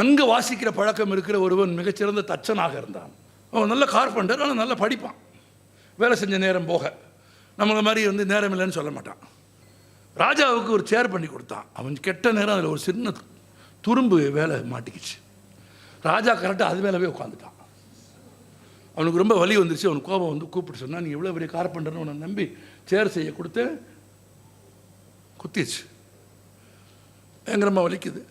நன்கு வாசிக்கிற பழக்கம் இருக்கிற ஒருவன் மிகச்சிறந்த தச்சனாக இருந்தான். அவன் நல்ல கார்பெண்டர் ஆனால் நல்லா படிப்பான். வேலை செஞ்ச நேரம் போக. நம்மளை மாதிரி வந்து நேரம் இல்லைன்னு சொல்ல மாட்டான். ராஜாவுக்கு ஒரு சேர் பண்ணி கொடுத்தான். அவன் கெட்ட நேரம் அதில் ஒரு சின்ன துரும்பு வேலை மாட்டிக்கிச்சு. ராஜா கரெக்டாக அது மேலே உட்காந்துட்டான் அவனுக்கு ரொம்ப வலி வந்துருச்சு. அவனுக்கு கோபம் வந்து கூப்பிட்டு சொன்னான் நீ எவ்வளோ பெரிய கார்பெண்டர்னு உன்னை நம்பி சேர் செய்ய கொடுத்து குத்திடுச்சு பயங்கரமாக வலிக்குது.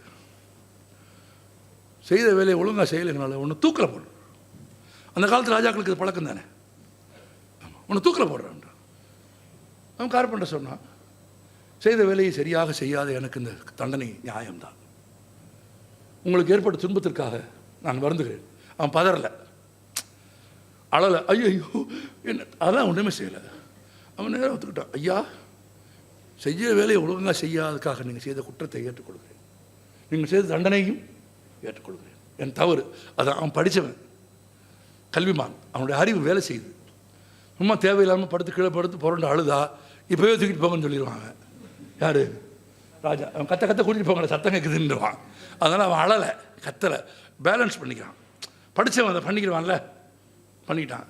செய்த வேலையை ஒழுங்காக செய்யலைங்கனால ஒன்று தூக்கில் போடு அந்த காலத்து ராஜாக்களுக்கு இது பழக்கம் தானே? ஒன்று தூக்கில் போடுறான் அவன் கார்பெண்டர் சொன்னான் செய்த வேலையை சரியாக செய்யாத எனக்கு இந்த தண்டனை நியாயம்தான். உங்களுக்கு ஏற்பட்ட துன்பத்திற்காக நான் வருந்துகிறேன். அவன் பதறலை. அழலை ஐயோ ஐயோ என்ன அதெல்லாம் ஒன்றுமே செய்யலை. அவன் நேரம் ஒத்துக்கிட்டான் ஐயா செய்ய வேலையை ஒழுங்காக செய்யாததுக்காக நீங்கள் செய்த குற்றத்தை ஏற்றுக்கொள்கிறேன். நீங்கள் செய்த தண்டனையும் ஏற்றுக்கொள்கிறேன். என் தவறு. அதான் அவன் படித்தவன். கல்விமான். அவனுடைய அறிவு வேலை செய்யுது. சும்மா தேவையில்லாமல் படுத்து கீழே படுத்து புரண்டு அழுதா இப்போவே தூக்கிட்டு போங்கன்னு சொல்லிடுவாங்க. யார்? ராஜா. அவன் கத்த கத்த கூட்டிகிட்டு போங்க சத்தம் கேட்குதுன்றவான் அதனால் அவன் அழலை கத்தலை. பேலன்ஸ் பண்ணிக்கிறான். படித்தவன் அதை பண்ணிக்கிறான்ல பண்ணிக்கிட்டான்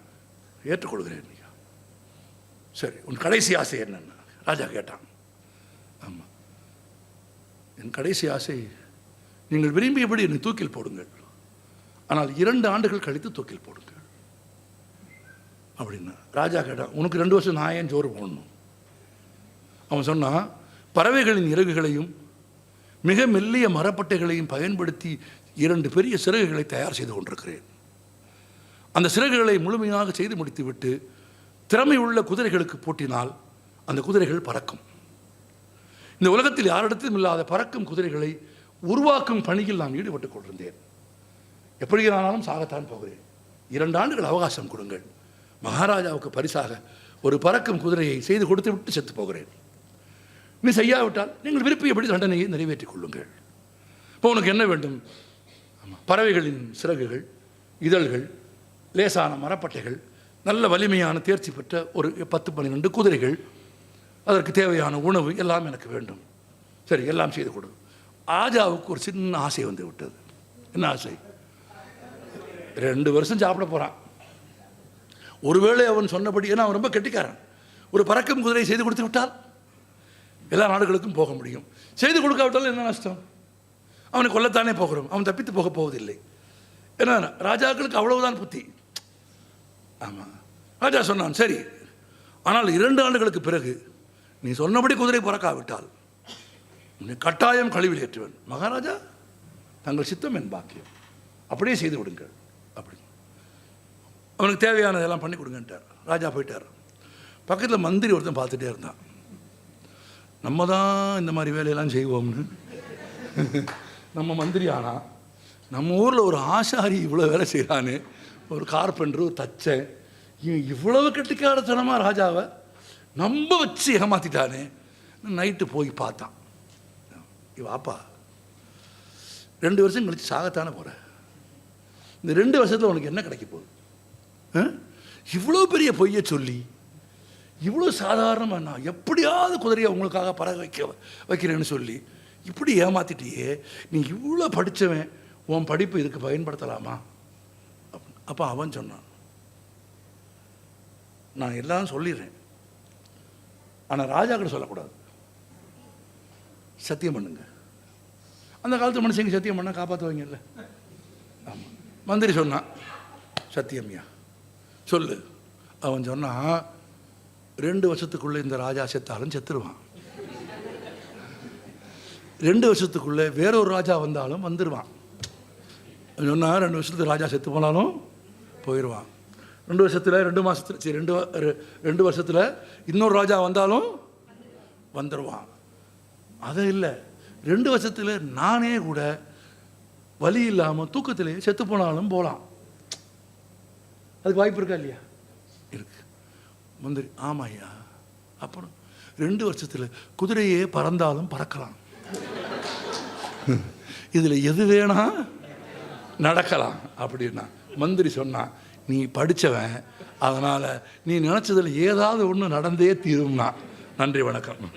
ஏற்றுக்கொள்கிறேன் சரி உன் கடைசி ஆசை என்னன்னு? ராஜா கேட்டான். ஆமாம் என் கடைசி ஆசை நீங்கள் விரும்பியபடி என்னை தூக்கில் போடுங்கள். ஆனால் இரண்டு ஆண்டுகள் கழித்து தூக்கில் போடுங்கள். அப்படின்னா ராஜா கேட்டான் உனக்கு ரெண்டு வருஷம் நான் ஏன் ஜோறு போடணும்? அவன் சொன்னான் பறவைகளின் இறகுகளையும் மிக மெல்லிய மரப்பட்டைகளையும் பயன்படுத்தி இரண்டு பெரிய சிறகுகளை தயார் செய்து கொண்டிருக்கிறேன். அந்த சிறகுகளை முழுமையாக செய்து முடித்துவிட்டு திறமை உள்ள குதிரைகளுக்கு போட்டினால் அந்த குதிரைகள் பறக்கும். இந்த உலகத்தில் யாரிடத்திலும் இல்லாத பறக்கும் குதிரைகளை உருவாக்கும் பணியில் நான் ஈடுபட்டுக் கொண்டிருந்தேன். எப்படியானாலும் சாகத்தான் போகிறேன். இரண்டு ஆண்டுகள் அவகாசம் கொடுங்கள். மகாராஜாவுக்கு பரிசாக ஒரு பறக்கும் குதிரையை செய்து கொடுத்து விட்டு செத்து போகிறேன். நீ செய்யாவிட்டால் நீங்கள் விருப்பியபடி தண்டனையை நிறைவேற்றிக் கொள்ளுங்கள். இப்போ உனக்கு என்ன வேண்டும்? ஆமாம், பறவைகளின் சிறகுகள் இதழ்கள் லேசான மரப்பட்டைகள் நல்ல வலிமையான தேர்ச்சி பெற்ற ஒரு பத்து பன்னிரெண்டு குதிரைகள் அதற்கு தேவையான உணவு எல்லாம் எனக்கு வேண்டும். சரி எல்லாம் செய்து கொடு. ஆஜாவுக்கு ஒரு சின்ன ஆசை வந்து விட்டது. என்ன ஆசை? ரெண்டு வருஷம் சாப்பிட போகிறான் ஒருவேளை அவன் சொன்னபடி ஏன்னா அவன் ரொம்ப கெட்டிக்காரன். ஒரு பறக்கும் குதிரை செய்து கொடுத்து விட்டால் எல்லா நாடுகளுக்கும் போக முடியும். செய்து கொடுக்காவிட்டாலும் என்ன நஷ்டம்? அவனை கொல்லத்தானே போகிறோம். அவன் தப்பித்து போக போவதில்லை. ஏன்னா ராஜாக்களுக்கு அவ்வளவுதான் புத்தி. ஆமாம் ராஜா சொன்னான் சரி ஆனால் இரண்டு ஆண்டுகளுக்கு பிறகு நீ சொன்னபடி குதிரை பறக்காவிட்டால் கட்டாயம் கழிவில் ஏற்றுவேன் மகாராஜா தங்கள் சித்தம் என் பாக்கியம். அப்படியே செய்து விடுங்கள். அப்படி. அவனுக்கு தேவையானதெல்லாம் பண்ணி கொடுங்கன்ட்டார். ராஜா போயிட்டார். பக்கத்தில் மந்திரி ஒருத்தன் பார்த்துட்டே இருந்தான். நம்ம தான் இந்த மாதிரி வேலையெல்லாம் செய்வோம்னு. நம்ம மந்திரி ஆனால் நம்ம ஊரில் ஒரு ஆசாரி இவ்வளோ வேலை செய்கிறான்னு ஒரு கார்பெண்டர் ஒரு தச்சன் இவன் இவ்வளவு கெட்டிக்காரத்தனமாக ராஜாவை நம்ப வச்சு ஏமாற்றிட்டானே நைட்டு போய் பார்த்தான். வாப்பா. ரெண்டு வருஷம் கழிச்சு சாகத்தானே போகிற இந்த ரெண்டு வருஷத்தில் உனக்கு என்ன கிடைக்க போகுது? இவ்வளோ பெரிய பொய்யை சொல்லி இவ்வளோ சாதாரணமாக நான் எப்படியாவது குதிரையை உங்களுக்காக பறக்க வைக்க வைக்கிறேன்னு சொல்லி இப்படி ஏமாத்திட்டியே நீ இவ்வளோ படித்தவன் உன் படிப்பு இதுக்கு பயன்படுத்தலாமா? அப்போ அவன் சொன்னான். நான் எல்லாம் சொல்லிடுறேன். ஆனால் ராஜா கிட்ட சொல்லக்கூடாது. சத்தியம் பண்ணுங்க. அந்த காலத்து மனுஷங்க சத்தியம் பண்ணால் காப்பாற்றுவாங்கல்ல ஆமாம் மந்திரி சொன்னான் சத்தியம்யா. சொல்லு. அவன் சொன்னான் ரெண்டு வருஷத்துக்குள்ளே இந்த ராஜா செத்தாலும் செத்துருவான். ரெண்டு வருஷத்துக்குள்ளே வேறொரு ராஜா வந்தாலும் வந்துடுவான் அவன் சொன்னா ரெண்டு வருஷத்துக்கு ராஜா செத்து போனாலும் போயிடுவான் ரெண்டு வருஷத்தில் ரெண்டு மாதத்தில் சரி ரெண்டு ரெ- ரெண்டு வருஷத்தில் இன்னொரு ராஜா வந்தாலும் வந்துடுவான் அதை இல்லை. ரெண்டு வருஷத்தில் நானே கூட வலி இல்லாமல் தூக்கத்திலேயே செத்து போனாலும் போகலாம் அதுக்கு வாய்ப்பு இருக்கா இல்லையா? இருக்கு. முந்திரி ஆமாம் ஐயா அப்புறம் ரெண்டு வருஷத்தில் குதிரையே பறந்தாலும் பறக்கலாம். இதில் எது வேணா நடக்கலாம் அப்படின்னா மந்திரி சொன்னான் நீ படித்தவன் அதனால் நீ நினச்சதில் ஏதாவது ஒன்று நடந்தே தீரும்னா. நன்றி வணக்கம்.